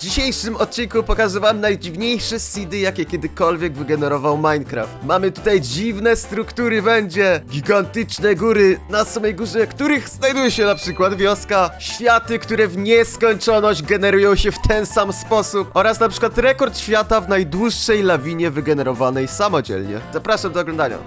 dzisiejszym odcinku pokażę wam najdziwniejsze seedy, jakie kiedykolwiek wygenerował Minecraft. Mamy tutaj dziwne struktury będzie, gigantyczne góry, na samej górze których znajduje się na przykład wioska, światy, które w nieskończoność generują się w ten sam sposób oraz na przykład rekord świata w najdłuższej lawinie wygenerowanej samodzielnie. Zapraszam do oglądania.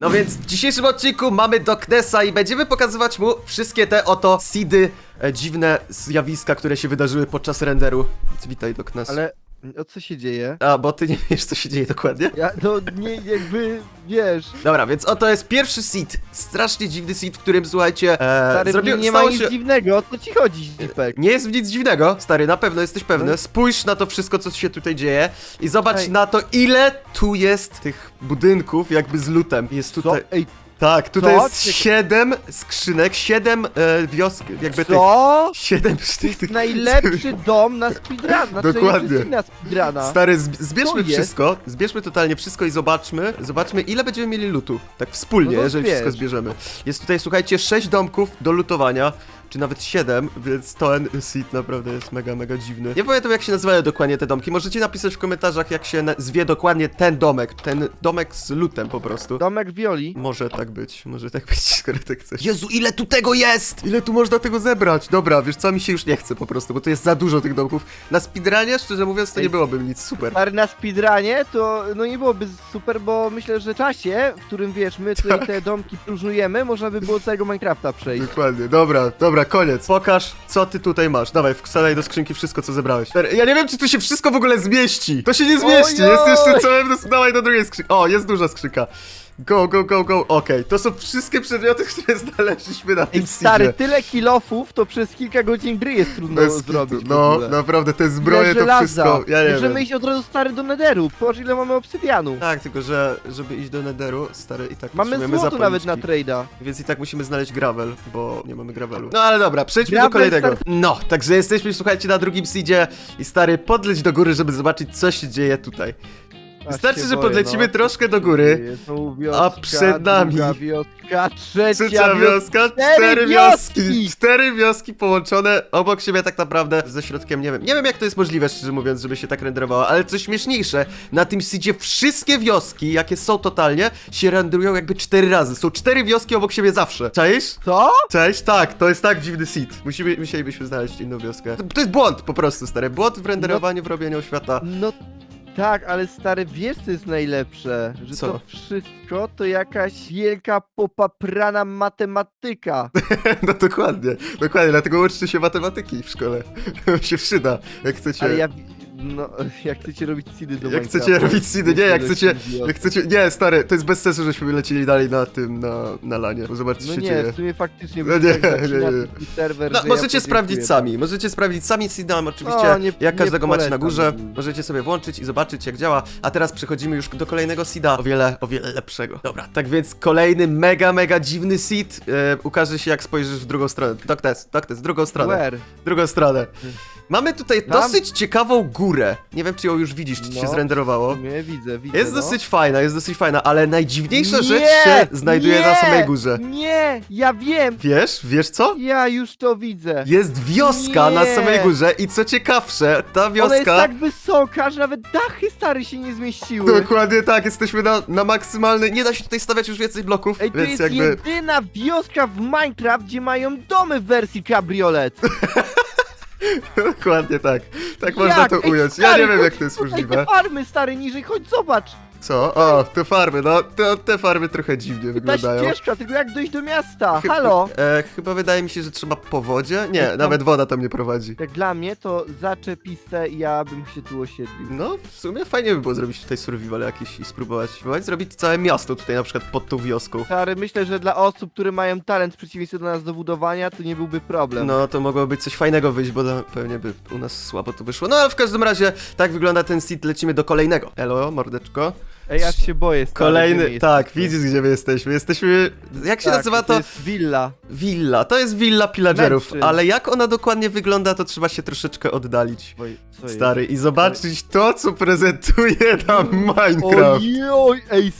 No więc w dzisiejszym odcinku mamy Doknesa i będziemy pokazywać mu wszystkie te oto seedy, e, dziwne zjawiska, które się wydarzyły podczas renderu. Więc witaj Doknes. Ale o co się dzieje? A, bo ty nie wiesz co się dzieje dokładnie? Ja, no nie, jakby, wiesz, Dobra, więc oto jest pierwszy seed. Strasznie dziwny seed, w którym słuchajcie, e, stary, zrobił, nie ma stało nic się... dziwnego, o co ci chodzi, Zipek? Nie jest w nic dziwnego, stary, na pewno jesteś pewny. No. Spójrz na to wszystko, co się tutaj dzieje i zobacz Ej. na to, ile tu jest tych budynków jakby z lutem. Jest Co? tutaj... Ej, Tak, tutaj Co? jest siedem skrzynek, siedem e, wiosk, jakby tych... co? Siedem tych, tych Najlepszy dom na speedrun, znaczy Dokładnie. najlepszy na speedruna. Stary, zb zbierzmy jest? wszystko, zbierzmy totalnie wszystko i zobaczmy, zobaczmy ile będziemy mieli lutu. Tak wspólnie, No to jeżeli wszystko zbierz. zbierzemy. Jest tutaj, słuchajcie, sześć domków do lutowania, czy nawet siedem, więc ten seed naprawdę jest mega, mega dziwny. Nie pamiętam jak się nazywają dokładnie te domki, możecie napisać w komentarzach jak się zwie dokładnie ten domek, ten domek z lutem po prostu. Domek Violi. Może tak być, może tak być, skoro tak chcesz. Jezu, ile tu tego jest! Ile tu można tego zebrać? Dobra, wiesz co, mi się już nie chce po prostu, bo to jest za dużo tych domków. Na speedrunie, szczerze mówiąc, to nie byłoby nic super. Stary, na speedrunie to no nie byłoby super, bo myślę, że w czasie, w którym wiesz, my tutaj Tak. te domki próżnujemy, można by było całego Minecrafta przejść. Dokładnie, dobra, dobra, koniec. Pokaż, co ty tutaj masz. Dawaj, wkładaj do skrzynki wszystko, co zebrałeś. Ja nie wiem, czy tu się wszystko w ogóle zmieści. To się nie zmieści, jest jeszcze całe... Dawaj do drugiej skrzynki. O, jest duża skrzynka. Go, go, go, go. Okej, to są wszystkie przedmioty, które znaleźliśmy na tym Ej, stary, seedzie. tyle kilofów, to przez kilka godzin gry jest trudno Bez kitu. zrobić. w No, ogóle. naprawdę, te Ile zbroje to żelaza. wszystko. Ja nie Możemy wiem. iść od razu stary do nederu. Patrz ile mamy obsydianu. Tak, tylko że żeby iść do Netheru, stary, i tak Mamy potrzebujemy złoto nawet na zapalniczki. trade'a. Więc i tak musimy znaleźć gravel, bo nie mamy gravelu. No ale dobra, przejdźmy Gravel do kolejnego. start- No, także jesteśmy, słuchajcie, na drugim seedzie i stary, podleć do góry, żeby zobaczyć, co się dzieje tutaj. Wystarczy, że podlecimy no. troszkę do góry. Wioska, a przed nami- druga wioska, trzecia, Trzecia wioska, cztery wioski! wioski! Cztery wioski połączone obok siebie tak naprawdę ze środkiem, nie wiem. Nie wiem jak to jest możliwe, szczerze mówiąc, żeby się tak renderowało, ale co śmieszniejsze, na tym seedzie wszystkie wioski, jakie są totalnie, się renderują jakby cztery razy. Są cztery wioski obok siebie zawsze. Czaisz? Co? Cześć, tak, to jest tak dziwny seed. Musimy, musielibyśmy znaleźć inną wioskę. To, to jest błąd po prostu, stary. Błąd w renderowaniu, w robieniu świata. No tak, ale stary, wiesz co jest najlepsze? Że Co? to wszystko to jakaś wielka popaprana matematyka. No dokładnie, dokładnie, dlatego uczcie się matematyki w szkole. się przyda, jak chcecie... Ale ja... No, jak chcecie robić seedy do Jak Minecrafta, chcecie robić seedy, nie, jak chcecie, jak chcecie, nie, stary, to jest bez sensu, żeśmy lecieli dalej na tym, na, na lanie, bo zobaczcie, co No się nie, dzieje. w sumie faktycznie, No nie, tak nie, nie. serwer, No, że możecie ja sprawdzić podziękuję. sami, możecie sprawdzić sami, Seedam oczywiście, O, nie- jak nie każdego macie na polecam. górze, możecie sobie włączyć i zobaczyć jak działa, a teraz przechodzimy już do kolejnego seeda, o wiele, o wiele lepszego. Dobra, tak więc kolejny mega, mega dziwny seed e, ukaże się jak spojrzysz w drugą stronę. Doktes, Doktes, drugą stronę, Where? drugą stronę. Mamy tutaj Tam? dosyć ciekawą górę, nie wiem czy ją już widzisz, czy ci się No, zrenderowało. Sumie widzę, widzę, Jest no. dosyć fajna, jest dosyć fajna, ale najdziwniejsza Nie, rzecz się znajduje na nie, samej górze. Nie, ja wiem, Wiesz, wiesz co? ja już to widzę. Jest wioska na Nie. samej górze i co ciekawsze, ta Ona jest wioska... tak wysoka, że nawet dachy stary się nie zmieściły. Dokładnie tak, jesteśmy na, na maksymalny... Nie da się tutaj stawiać już więcej bloków, Ej, to więc jest jakby... jedyna wioska w Minecraft, gdzie mają domy w wersji cabriolet. Dokładnie tak. Tak Jak? można to Ej, ująć. Ja stary, nie wiem chodź jak to jest tutaj, możliwe. te farmy stary niżej, chodź zobacz. Co? O, te farmy, no te, te farmy trochę dziwnie Ta wyglądają. ścieżka, tylko jak dojść do miasta, halo. E, chyba wydaje mi się, że trzeba po wodzie? Nie, Tam- nawet woda tam nie prowadzi. Jak dla mnie to zaczepiste i ja bym się tu osiedlił. No, w sumie fajnie by było zrobić tutaj survival jakiś i spróbować, spróbować zrobić całe miasto tutaj na przykład pod tą wioską. Stary, myślę, że dla osób, które mają talent w przeciwieństwie do nas do budowania, to nie byłby problem. No, to mogło być coś fajnego wyjść, bo na- pewnie by u nas słabo to wyszło. No, ale w każdym razie, tak wygląda ten seed, lecimy do kolejnego. Elo, mordeczko. Ej, aż się boję, stary. gdzie Kolejny, my tak, jesteśmy? widzisz gdzie my jesteśmy. Jesteśmy, jak się Tak, nazywa to? Jest willa. Willa, to jest willa pillagerów, Mężczyzn. ale jak ona dokładnie wygląda, to trzeba się troszeczkę oddalić. Oj, co Stary, i zobaczyć to, co prezentuje nam jest? Minecraft. Ojoj, ej,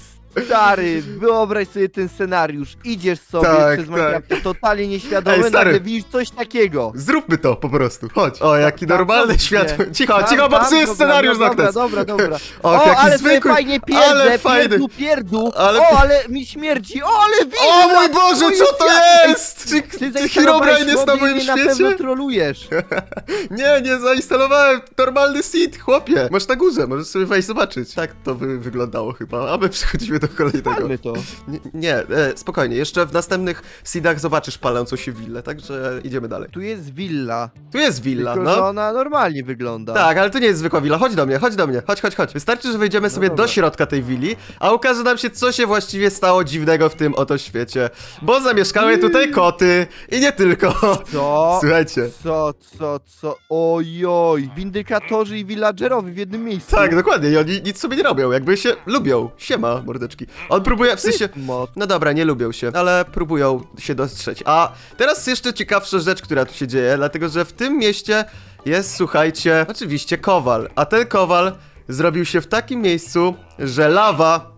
Stary, wyobraź sobie ten scenariusz. Idziesz sobie Tak, przez tak. Totalnie nieświadomy, Ej, stary. nagle widzisz coś takiego. Zróbmy to po prostu, chodź. O, jaki Tam, normalny tam, świat. nie. Cicho, Tam, cicho, tam, psujesz dobra, scenariusz, dobra, Noctes. Dobra, dobra. O, O, jaki ale zwykły, sobie fajnie ale pierdzę, fajny. pierdół, pierdół. Ale- O, ale mi śmierdzi, o, ale widzę. O mój Boże, co to jest? Czy, Ty zainstalowałeś Herobrine jest na moim na pewno świecie? trolujesz. Nie, nie zainstalowałem normalny seed, chłopie. Masz na górze, możesz sobie wejść zobaczyć. Tak to by wyglądało chyba, a my przechodzimy do kolejnego. Palmy to. Nie, nie e, spokojnie, jeszcze w następnych seedach zobaczysz palącą się willę, także idziemy dalej. Tu jest willa, Tu jest willa, tylko że no. ona normalnie wygląda. Tak, ale to nie jest zwykła willa. Chodź do mnie, chodź do mnie, chodź, chodź, chodź. Wystarczy, że wejdziemy sobie do dobra. środka tej willi, a ukaże nam się, co się właściwie stało dziwnego w tym oto świecie. Bo zamieszkały tutaj koty i nie tylko. Co? Słuchajcie. Co, co, co? Ojoj, windykatorzy i villagerowie w jednym miejscu. Tak, dokładnie, i oni nic sobie nie robią, jakby się lubią. Siema, mordeczki. On próbuje, w sensie... No dobra, nie lubią się, ale próbują się dostrzeć. A teraz jeszcze ciekawsza rzecz, która tu się dzieje, dlatego że w tym mieście jest, słuchajcie, oczywiście kowal. A ten kowal zrobił się w takim miejscu, że lawa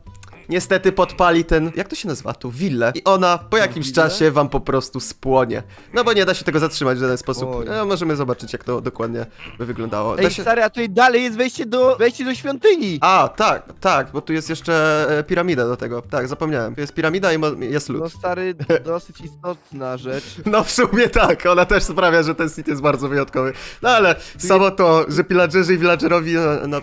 niestety podpali ten, jak to się nazywa tu, willę. I ona po jakimś Willę? czasie wam po prostu spłonie. No bo nie da się tego zatrzymać w żaden sposób. Oj. No, możemy zobaczyć, jak to dokładnie by wyglądało. Da Ej, się... stary, a tutaj dalej jest wejście do, wejście do świątyni. A, tak, tak, bo tu jest jeszcze e, piramida do tego. Tak, zapomniałem. Tu jest piramida i mo- jest lód. No stary, dosyć istotna rzecz. No w sumie tak, ona też sprawia, że ten sit jest bardzo wyjątkowy. No ale samo to, że pillagerzy i villagerowi no, no,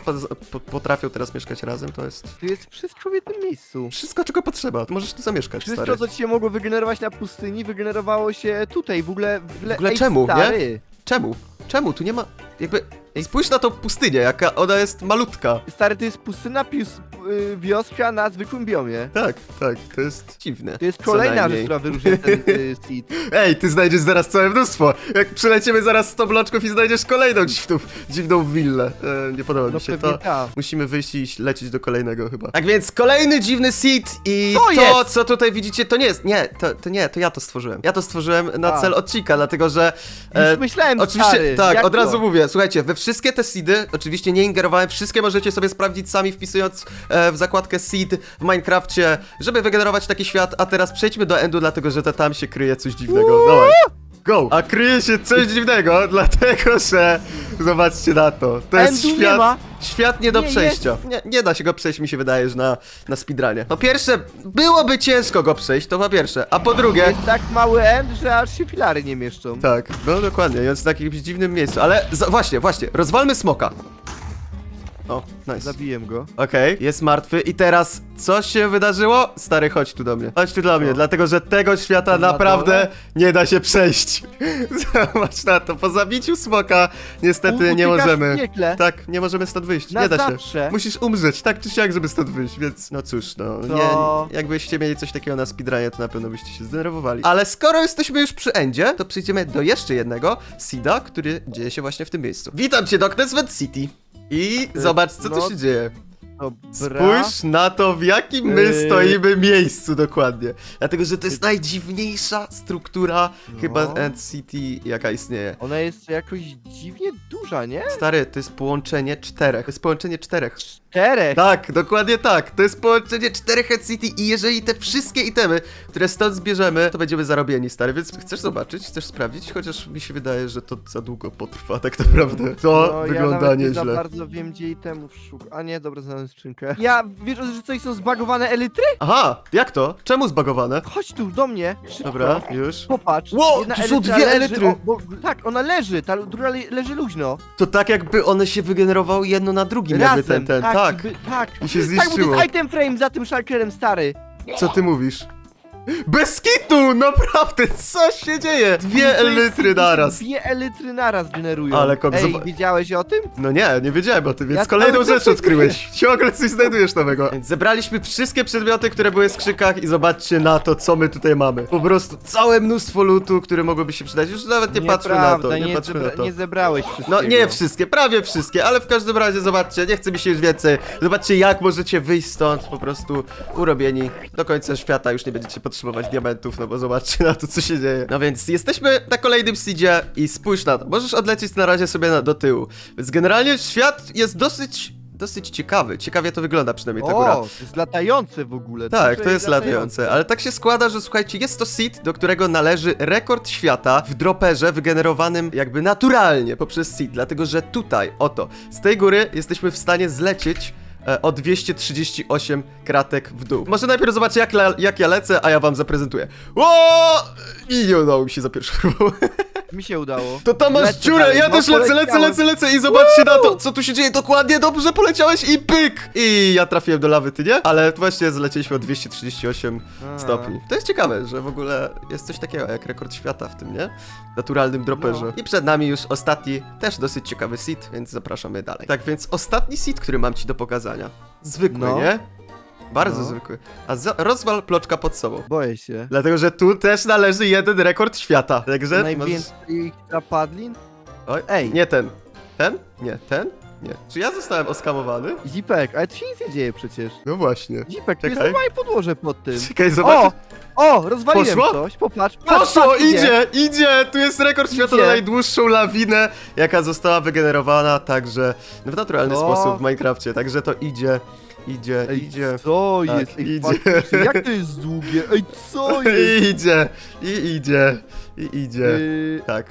po, potrafią teraz mieszkać razem, to jest Tu jest wszystko w jednym miejscu. wszystko, czego potrzeba. Możesz tu zamieszkać, Wszystko, stary. co ci się mogło wygenerować na pustyni, wygenerowało się tutaj, w ogóle... W, le... W ogóle Ej, czemu, nie? stary. Czemu? Czemu? Tu nie ma... jakby... Spójrz na tą pustynię, jaka ona jest malutka. Stary, to jest pustyna, pius, y, wioska na zwykłym biomie. Tak, tak, to jest dziwne. To jest co kolejna najmniej. rzecz, która wyróżnia ten y, seed. Ej, ty znajdziesz zaraz całe mnóstwo. Jak przylecimy zaraz 100 bloczków i znajdziesz kolejną dziwną, dziwną willę. E, nie podoba No mi się pewnie to. ta. Musimy wyjść i lecieć do kolejnego chyba. Tak więc kolejny dziwny seed i To to, jest! co tutaj widzicie, to nie jest. Nie, to, to nie, to ja to stworzyłem. Ja to stworzyłem na A. cel odcinka, dlatego że. Już myślałem, Oczywiście, stary, tak, jak od to? razu mówię, słuchajcie, we wszystkie te seedy, oczywiście nie ingerowałem, wszystkie możecie sobie sprawdzić sami wpisując e, w zakładkę seed w Minecrafcie, żeby wygenerować taki świat, a teraz przejdźmy do endu, dlatego że to tam się kryje coś dziwnego. Dawaj. Go! A kryje się coś dziwnego, dlatego że zobaczcie na to. To jest nie świat. ma. Świat nie do Nie przejścia. Nie, nie da się go przejść, mi się wydaje, że na, na speedrunie. Po pierwsze, byłoby ciężko go przejść, to po pierwsze. A po drugie. Jest tak mały end, że aż się filary nie mieszczą. Tak, no dokładnie, jest w jakimś dziwnym miejscu, ale za, właśnie, właśnie, rozwalmy smoka. O, nice. Zabiję go. Okej, jest martwy i teraz co się wydarzyło? Stary, chodź tu do mnie. Chodź tu do mnie, dlatego że tego świata Na naprawdę dole? nie da się przejść. Zobacz na to, po zabiciu smoka niestety U- nie uciekasz możemy. piekle. Tak, nie możemy stąd wyjść, Na nie da się. zawsze. Musisz umrzeć, tak czy siak, żeby stąd wyjść, więc no cóż, no To- nie, jakbyście mieli coś takiego na speedrunie, to na pewno byście się zdenerwowali. Ale skoro jesteśmy już przy endzie, to przejdziemy do jeszcze jednego seeda, który dzieje się właśnie w tym miejscu. Witam cię, Doknes Wet City. I Y, zobacz, co tu no, się dzieje. Dobra. Spójrz na to, w jakim my Yy. stoimy miejscu dokładnie. Dlatego, że to jest najdziwniejsza struktura No. chyba End City, jaka istnieje. Ona jest jakoś dziwnie duża, nie? Stary, to jest połączenie czterech. To jest połączenie czterech. Czterech. Tak, dokładnie tak. To jest połączenie czterech Head City i jeżeli te wszystkie itemy, które stąd zbierzemy, to będziemy zarobieni, stary. Więc chcesz zobaczyć, chcesz sprawdzić? Chociaż mi się wydaje, że to za długo potrwa tak naprawdę. To No, wygląda ja nawet nie za nieźle. bardzo wiem, gdzie itemów szukam. A nie, dobra, znalazłem skrzynkę. Ja, wiesz, że coś są zbagowane elitry? Aha, jak to? Czemu zbagowane? Chodź tu, do mnie. Szybko. Dobra, już. Popatrz. Wow, Jedna tu są elytra dwie leży, elitry. o, bo, tak, ona leży, ta druga le, leży luźno. To tak jakby one się wygenerowały jedno na drugim, jakby Razem, ten, ten, tak. Tak. Tak. I się Tak, bo to zniszczyło. jest item frame za tym szalkerem, stary. Co ty mówisz? Bez kitu! Naprawdę, co się dzieje? Dwie elitry naraz. Dwie elitry naraz generują. Ale kok, Ej, wiedziałeś o tym? No nie, nie wiedziałem o tym, więc Ja kolejną cały czas rzecz odkryłeś. Ciągle coś znajdujesz nowego. Więc zebraliśmy wszystkie przedmioty, które były w skrzykach i zobaczcie na to, co my tutaj mamy. Po prostu całe mnóstwo lutu, które mogłyby się przydać. Już nawet nie patrzmy na to, nie, nie, patrzmy na zebra- to. nie zebrałeś wszystkiego. No nie wszystkie, prawie wszystkie, ale w każdym razie zobaczcie, nie chce mi się już więcej. Zobaczcie jak możecie wyjść stąd po prostu urobieni. Do końca świata już nie będziecie potrzebować diamentów, no bo zobaczcie na to co się dzieje. No więc jesteśmy na kolejnym seedzie i spójrz na to. Możesz odlecieć na razie sobie na, do tyłu. Więc generalnie świat jest dosyć dosyć ciekawy. Ciekawie to wygląda przynajmniej ta góra. O, to jest latające w ogóle. Tak, Dużo to jest latające, ale tak się składa, że słuchajcie, jest to seed, do którego należy rekord świata w droperze wygenerowanym jakby naturalnie poprzez seed, dlatego że tutaj, oto, z tej góry jesteśmy w stanie zlecieć o 238 kratek w dół. Może najpierw zobaczcie jak, jak ja lecę, a ja wam zaprezentuję. O! I nie udało mi się za pierwszą próbą. Mi się udało. To tam masz Lecę dziurę, dalej, ja no, też lecę, lecę, poleciałem. lecę, lecę i zobaczcie na to, co tu się dzieje, dokładnie, dobrze poleciałeś i pyk! I ja trafiłem do lawy, ty nie? Ale właśnie zlecieliśmy o 238 A. stopni. To jest ciekawe, że w ogóle jest coś takiego jak rekord świata w tym, nie? Naturalnym droperze. No. I przed nami już ostatni, też dosyć ciekawy seed, więc zapraszamy dalej. Tak więc ostatni seed, który mam ci do pokazania. Zwykły, No. nie? Bardzo No. zwykły. A za- rozwal ploczka pod sobą. Boję się. Dlatego, że tu też należy jeden rekord świata. Także możesz... Najwięcej zapadlin? Oj, Ej. Nie ten. Ten? Nie, ten? Nie. Czy ja zostałem oskamowany? Zipek, ale tu się nic nie dzieje przecież. No właśnie. Zipek, Czekaj. normalnie podłoże pod tym. Czekaj, zobacz. O! Rozwaliłem Poszło? coś, popatrz. patrz, Poszło, patrz, idzie, idzie! Tu jest rekord świata Idzie. na najdłuższą lawinę, jaka została wygenerowana, także w naturalny No. sposób w Minecrafcie. Także to idzie, idzie, Ej, idzie. co Tak, jest? Ej, idzie. faktycznie, jak to jest długie? Ej, co jest? I idzie, i idzie, i idzie. Yy, Tak,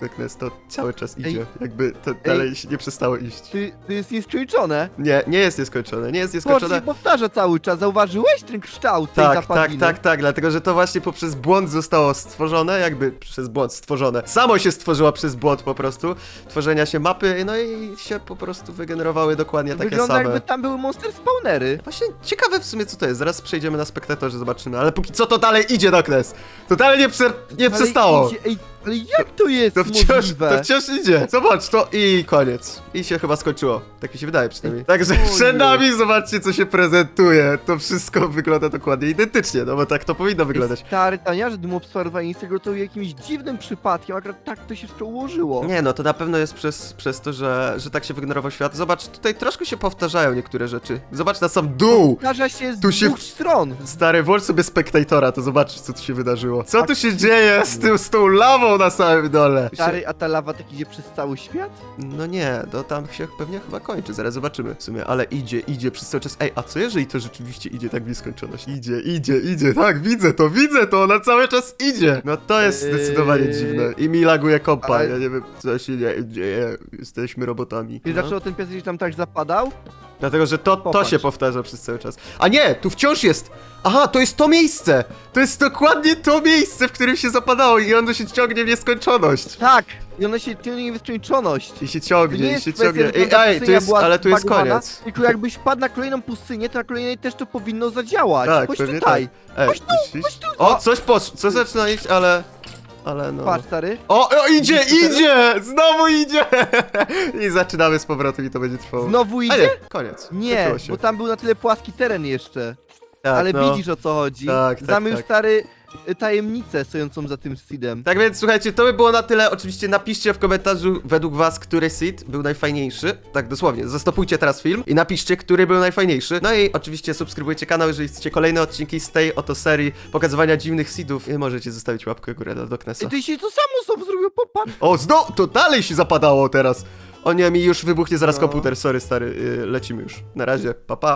Darkness to cały czas Ej. idzie. Jakby to dalej się nie przestało iść. ty, to jest nieskończone. Nie, nie jest nieskończone, nie jest To nieskończone. się powtarza cały czas. Zauważyłeś ten kształt tej Tak, tak, zapadliny? tak, tak, dlatego że to właśnie poprzez błąd zostało stworzone, jakby przez błąd stworzone. Samo się stworzyło przez błąd po prostu, tworzenia się mapy, no i się po prostu wygenerowały dokładnie takie Wygląda same. jakby tam były monster spawnery. Właśnie ciekawe w sumie co to jest, zaraz przejdziemy na spektatorze, zobaczymy, ale póki co to dalej idzie Doknes. To dalej nie, prze, nie Ale przestało. Idzie, ej, ale jak to jest To wciąż, możliwe? to wciąż idzie. Zobacz to i koniec. I się chyba skończyło. Tak mi się wydaje przynajmniej. Także ojej. przed nami zobaczcie co się prezentuje. To wszystko wygląda dokładnie identycznie, no bo tak to powinno wyglądać. Stary, taniarze dymobsfarwani z tego to jakimś dziwnym przypadkiem, akurat tak to się wszystko ułożyło. Nie, no to na pewno jest przez, przez to, że, że tak się wygenerował świat. Zobacz, tutaj troszkę się powtarzają niektóre rzeczy. Zobacz na sam dół! Powtarza się z Tu się- dwóch stron. Stary, włącz sobie spektatora, to zobaczysz, co tu się wydarzyło. Co Tak. tu się dzieje z, tym, z tą lawą na samym dole? Stary, a ta lawa tak idzie przez cały świat? No nie, to tam się pewnie chyba kończy, zaraz zobaczymy w sumie, ale idzie, idzie przez cały czas. Ej, a co jeżeli to rzeczywiście idzie tak w nieskończoność? Idzie, idzie, idzie, tak, widzę to, widzę to, ona cały czas idzie! No to jest Eee, zdecydowanie dziwne. I mi laguje kompa, ale- ja nie wiem, co się dzieje, dzieje. jesteśmy robotami. Wiesz No. dlaczego ten pies gdzieś tam tak zapadał? Dlatego, że to, to Popatrz. się powtarza przez cały czas. A nie, tu wciąż jest! Aha, to jest to miejsce! To jest dokładnie to miejsce, w którym się zapadało i ono się ciągnie w nieskończoność. Tak! I ona się ciągnie w nieskończoność. I się To ciągnie, nie i się kwestia, ciągnie. że Ej, ta ej, tu pustynia jest, była ale tu jest zbagowana, koniec. Tylko jakbyś wpadł na kolejną pustynię, to na kolejnej też to powinno zadziałać. Tak, Chodź pewnie tutaj. Ej, Chodź tu, chodź tu. O, coś poszło, co zaczyna iść, ale... Ale no... Patrz, stary. O, o, idzie, idzie! Znowu idzie! I zaczynamy z powrotem i to będzie trwało. Znowu A idzie? nie, koniec. Nie, Skończyło się. bo tam był na tyle płaski teren jeszcze. Tak, Ale no. widzisz o co chodzi. Tak, tak, Znamy tak. już stary tajemnicę stojącą za tym seedem. Tak więc słuchajcie, to by było na tyle. Oczywiście napiszcie w komentarzu według was, który seed był najfajniejszy. Tak dosłownie, zastopujcie teraz film i napiszcie, który był najfajniejszy. No i oczywiście subskrybujcie kanał, jeżeli chcecie kolejne odcinki z tej oto serii pokazywania dziwnych seedów. I możecie zostawić łapkę w górę dla Doknesa. I ty się to samo sobie zrobił, popatrz. O, znowu, to dalej się zapadało teraz. O nie, mi już wybuchnie zaraz No. komputer, sorry stary, yy, lecimy już. Na razie, pa pa.